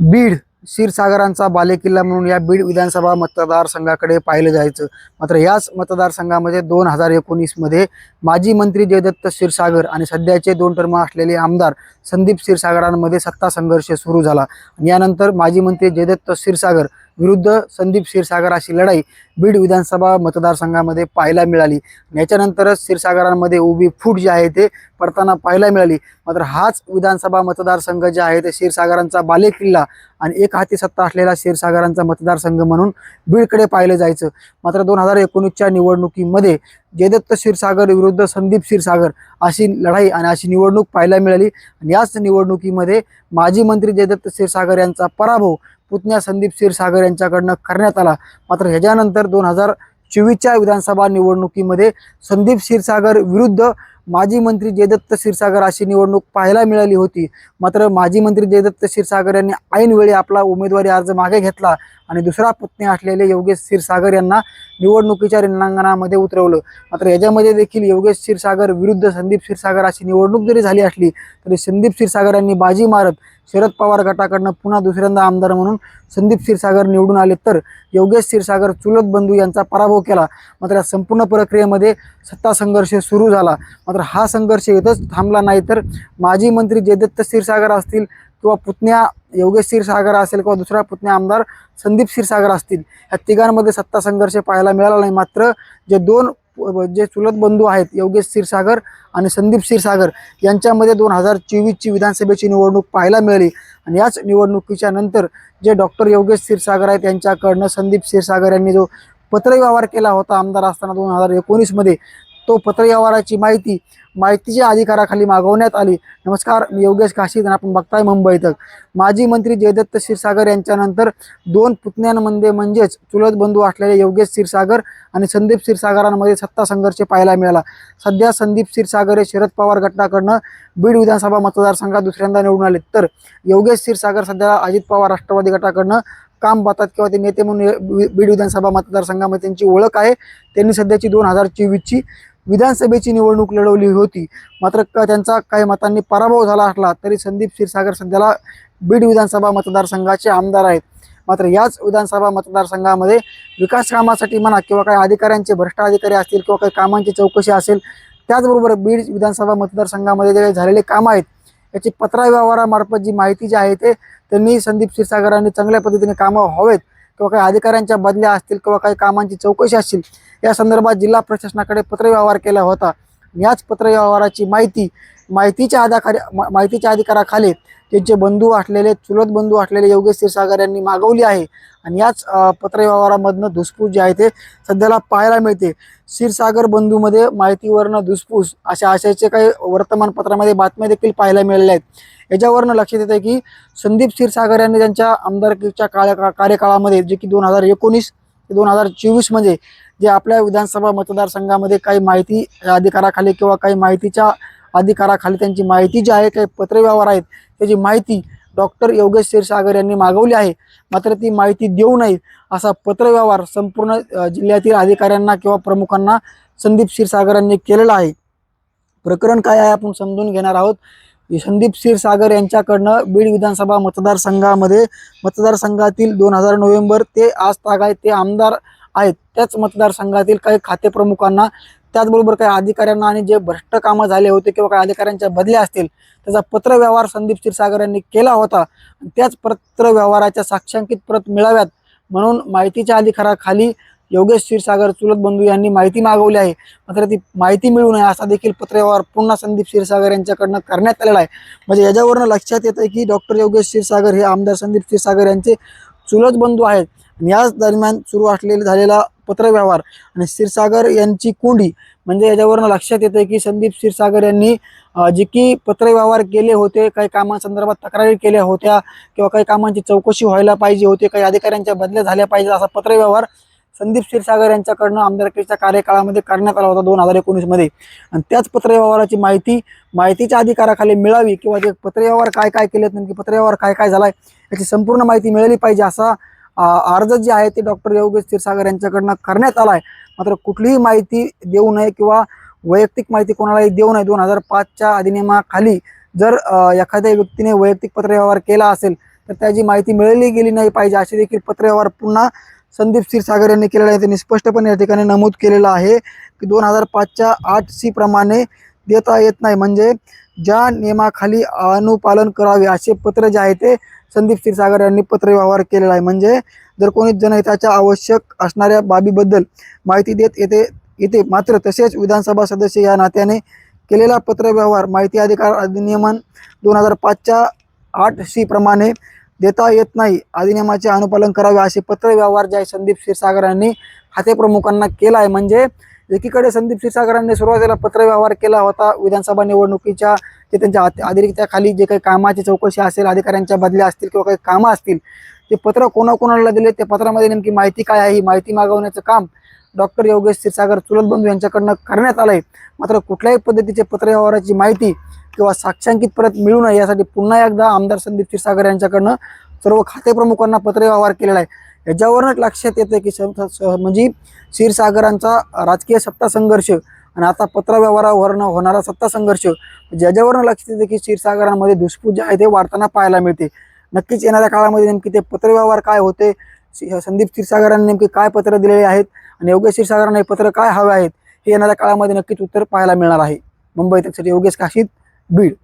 बीड क्षीरसागरांचा बालेकिल्ला म्हणून या बीड विधानसभा मतदारसंघाकडे पाहिलं जायचं. मात्र याच मतदारसंघामध्ये दोन हजार एकोणीसमध्ये माजी मंत्री जयदत्त क्षीरसागर आणि सध्याचे दोन टर्म असलेले आमदार संदीप क्षीरसागरांमध्ये सत्ता संघर्ष सुरू झाला. यानंतर माजी मंत्री जयदत्त क्षीरसागर विरुद्ध संदीप क्षीरसागर अशी लढाई बीड विधानसभा मतदारसंघामध्ये पाहायला मिळाली. याच्यानंतरच क्षीरसागरांमध्ये उभी फूट जी आहे ते पडताना पाहायला मिळाली. मात्र हाच विधानसभा मतदारसंघ जे आहे ते क्षीरसागरांचा बालेकिल्ला आणि एक हाती सत्ता असलेला क्षीरसागरांचा मतदारसंघ म्हणून बीडकडे पाहिलं जायचं. मात्र दोन हजार एकोणीसच्या निवडणुकीमध्ये जयदत्त क्षीरसागर विरुद्ध संदीप क्षीरसागर अशी लढाई आणि अशी निवडणूक पाहायला मिळाली. आणि याच निवडणुकीमध्ये माजी मंत्री जयदत्त क्षीरसागर यांचा पराभव पुतण्या संदीप क्षीरसागर यांच्याकडनं करण्यात आला. मात्र ह्याच्यानंतर दोन हजार चोवीसच्या विधानसभा निवडणुकीमध्ये संदीप क्षीरसागर विरुद्ध माजी मंत्री जयदत्त क्षीरसागर अशी निवडणूक पाहायला मिळाली होती. मात्र माजी मंत्री जयदत्त क्षीरसागर यांनी ऐनवेळी आपला उमेदवारी अर्ज मागे घेतला. आणि दुसरा पत्नी असलेले योगेश क्षीरसागर यांना निवडणुकीच्या रिंगणांगणामध्ये उतरवलं. मात्र याच्यामध्ये देखील योगेश क्षीरसागर विरुद्ध संदीप क्षीरसागर अशी निवडणूक जरी झाली असली तरी संदीप क्षीरसागर यांनी बाजी मारत शरद पवार गटाकडनं पुन्हा दुसऱ्यांदा आमदार म्हणून संदीप क्षीरसागर निवडून आले. तर योगेश क्षीरसागर चुलत बंधू यांचा पराभव केला. मात्र या संपूर्ण प्रक्रियेमध्ये सत्ता संघर्ष सुरू झाला. मात्र हा संघर्ष इथंच थांबला नाही. तर माजी मंत्री जयदत्त क्षीरसागर असतील किंवा पुतण्या योगेश क्षीरसागर असेल किंवा दुसरा पुतण्या आमदार संदीप क्षीरसागर असतील ह्या तिघांमध्ये सत्ता संघर्ष पाहायला मिळाला नाही. मात्र जे दोन जे चुलत बंधू आहेत योगेश क्षीरसागर आणि संदीप क्षीरसागर यांच्यामध्ये दोन हजार चोवीसची विधानसभेची निवडणूक पाहायला मिळाली. आणि याच निवडणुकीच्या नंतर जे डॉक्टर योगेश क्षीरसागर आहेत यांच्याकडनं संदीप क्षीरसागर यांनी जो पत्रव्यवहार केला होता आमदार असताना दोन हजार एकोणीसमध्ये तो पत्रव्यवहाराची माहिती माहितीच्या अधिकाराखाली मागवण्यात आली. नमस्कार मी योगेश काशीद आणि आपण बघताय मुंबई तक माजी मंत्री जयदत्त क्षीरसागर यांच्यानंतर दोन पुतण्यांमध्ये म्हणजेच चुलत बंधू असलेले योगेश क्षीरसागर आणि संदीप क्षीरसागरांमध्ये सत्ता संघर्ष पाहायला मिळाला. सध्या संदीप क्षीरसागर हे शरद पवार गटाकडनं बीड विधानसभा मतदारसंघात दुसऱ्यांदा निवडून आले तर योगेश क्षीरसागर सध्या अजित पवार राष्ट्रवादी गटाकडनं काम पाहतात किंवा ते नेते म्हणून बी- बीड विधानसभा मतदारसंघामध्ये त्यांची ओळख आहे. त्यांनी सध्याची दोन हजार चोवीसची विधानसभेची निवडणूक लढवली होती. मात्र का त्यांचा काही मतांनी पराभव झाला असला तरी संदीप क्षीरसागर सध्याला बीड विधानसभा मतदारसंघाचे आमदार आहेत. मात्र याच विधानसभा मतदारसंघामध्ये विकास कामासाठी म्हणा किंवा काही अधिकाऱ्यांचे भ्रष्ट अधिकारी असतील किंवा काही कामांची चौकशी असेल त्याचबरोबर बीड विधानसभा मतदारसंघामध्ये जे काही झालेले कामं आहेत याची पत्राव्यवहारामार्फत जी माहिती जी आहे ते त्यांनी संदीप क्षीरसागरांनी चांगल्या पद्धतीने कामं व्हावेत. किंवा काही अधिकाऱ्यांच्या बदल्या असतील किंवा काही कामांची चौकशी असतील या संदर्भात जिल्हा प्रशासनाकडे पत्रव्यवहार केला होता. याच पत्रव्यवहाराची माहिती माहितीच्या अधिकारी मा- माहितीच्या अधिकाराखाली त्यांचे बंधू असलेले चुलत बंधू असलेले योगेश क्षीरसागर यांनी मागवली आहे. आणि याच पत्रव्यवहारामधनं धुसफूस जे आहे ते सध्याला पाहायला मिळते. क्षीरसागर बंधूमध्ये माहितीवरनं धुसफूस अशा आशयाचे काही वर्तमानपत्रामध्ये बातम्या देखील पाहायला मिळाल्या आहेत. याच्यावरनं लक्षात येतं की संदीप क्षीरसागर यांनी त्यांच्या आमदारकीच्या काळ कार्यकाळामध्ये जे की दोन हजार एकोणीस ते दोन हजार चोवीसमध्ये जे आपल्या विधानसभा मतदारसंघामध्ये काही माहिती अधिकाराखाली किंवा काही माहितीच्या अधिकाराखाली त्यांची माहिती जी आहे काही पत्रव्यवहार आहेत त्याची माहिती डॉक्टर योगेश क्षीरसागर यांनी मागवली आहे. मात्र ती माहिती देऊ नये असा पत्रव्यवहार संपूर्ण जिल्ह्यातील अधिकाऱ्यांना किंवा प्रमुखांना संदीप क्षीरसागरांनी केलेला आहे. प्रकरण काय आहे आपण समजून घेणार आहोत. संदीप क्षीरसागर यांच्याकडनं बीड विधानसभा मतदारसंघामध्ये मतदारसंघातील दोन हजार नोव्हेंबर ते आज तागायत ते आमदार आहेत. त्याच मतदारसंघातील काही खाते प्रमुखांना त्याचबरोबर काही अधिकाऱ्यांना आणि जे भ्रष्ट कामं झाले होते किंवा काही अधिकाऱ्यांच्या बदल्या असतील त्याचा पत्रव्यवहार संदीप क्षीरसागर यांनी केला होता. त्याच पत्रव्यवहाराच्या साक्षांकित प्रत मिळाव्यात म्हणून माहितीच्या अधिकाराखाली योगेश क्षीरसागर चुलत बंधू यांनी माहिती मागवली आहे. मात्र ती माहिती मिळू नये असा देखील पत्रव्यवहार पुन्हा संदीप क्षीरसागर यांच्याकडनं करण्यात आलेला आहे. म्हणजे याच्यावरनं लक्षात येतं की डॉक्टर योगेश क्षीरसागर हे आमदार संदीप क्षीरसागर यांचे चुलत बंधू आहेत. याच दरम्यान सुरू असलेला झालेला पत्रव्यवहार. आणि क्षीरसागर यांची कोंडी म्हणजे याच्यावरनं लक्षात येतं की संदीप क्षीरसागर यांनी जे की पत्रव्यवहार केले होते काही कामांसंदर्भात तक्रारी केल्या होत्या किंवा काही कामांची चौकशी व्हायला पाहिजे होती काही अधिकाऱ्यांच्या बदल्या झाल्या पाहिजे असा पत्रव्यवहार संदीप क्षीरसागर यांच्याकडनं आमदारकीच्या कार्यकाळामध्ये करण्यात आला होता दोन हजार एकोणीसमध्ये आणि त्याच पत्रव्यवहाराची माहिती माहितीच्या अधिकाराखाली मिळावी किंवा ते पत्रव्यवहार काय काय केलेत नेमकी पत्रव्यवहार काय काय झालाय याची संपूर्ण माहिती मिळाली पाहिजे असा अर्ज जे आहे ते डॉक्टर योगेश क्षीरसागर यांच्याकडनं करण्यात आला आहे मात्र कुठलीही माहिती देऊ नये किंवा वैयक्तिक माहिती कोणालाही देऊ नये दोन हजार पाचच्या अधिनियमाखाली जर एखाद्या व्यक्तीने वैयक्तिक पत्रव्यवहार केला असेल तर त्याची माहिती मिळवली गेली नाही पाहिजे असे देखील पत्रव्यवहार पुन्हा संदीप क्षीरसागर यांनी केलेला आहे. त्यांनी स्पष्टपणे या ठिकाणी नमूद केलेलं आहे की दोन हजार पाचच्या आठ सी प्रमाणे देता येत नाही. म्हणजे ज्या नियमाखाली अनुपालन करावे असे पत्र जे आहे ते संदीप क्षीरसागर यांनी पत्रव्यवहार केलेला आहे. म्हणजे जर कोणी जनहिताच्या आवश्यक असणाऱ्या बाबीबद्दल माहिती देत येते येते मात्र तसेच विधानसभा सदस्य या नात्याने केलेला पत्रव्यवहार माहिती अधिकार अधिनियमन दोन हजार पाचच्या आठ सी प्रमाणे देता येत नाही. अधिनियमाचे अनुपालन करावे असे पत्रव्यवहार जे आहे संदीप क्षीरसागर यांनी खातेप्रमुखांना केला आहे. म्हणजे एकीकडे संदीप क्षीरसागरांनी सुरुवातीला पत्रव्यवहार केला होता. विधानसभा निवडणुकीच्या ते त्यांच्या अतिरिक्ताखाली जे काही कामाची चौकशी असेल अधिकाऱ्यांच्या बदल्या असतील किंवा काही कामं असतील ते पत्र कोणाकोणाला दिले? त्या पत्रामध्ये नेमकी माहिती काय आहे? ही माहिती मागवण्याचं काम डॉक्टर योगेश क्षीरसागर चुलत बंधू यांच्याकडनं करण्यात आलं आहे मात्र कुठल्याही पद्धतीचे पत्रव्यवहाराची माहिती किंवा साक्षांकित परत मिळू नये यासाठी पुन्हा एकदा आमदार संदीप क्षीरसागर यांच्याकडनं सर्व खातेप्रमुखांना पत्रव्यवहार केलेला आहे. याच्यावरच लक्षात येतं की स- म्हणजे क्षीरसागरांचा राजकीय सत्ता संघर्ष आणि आता पत्रव्यवहारावरनं होणारा सत्ता संघर्ष ज्याच्यावरून म्हणजे लक्षात येतं की क्षीरसागरांमध्ये दुष्पूत जे आहे ते वाढताना पाहायला मिळते. नक्कीच येणाऱ्या काळामध्ये नेमकी ते पत्रव्यवहार काय होते सी- संदीप क्षीरसागरांनी नेमके काय पत्र दिलेले आहेत आणि योगेश क्षीरसागरांना हे पत्र काय हवे आहेत हे येणाऱ्या काळामध्ये नक्कीच उत्तर पाहायला मिळणार आहे. मुंबई त्यासाठी योगेश काशीद बीड.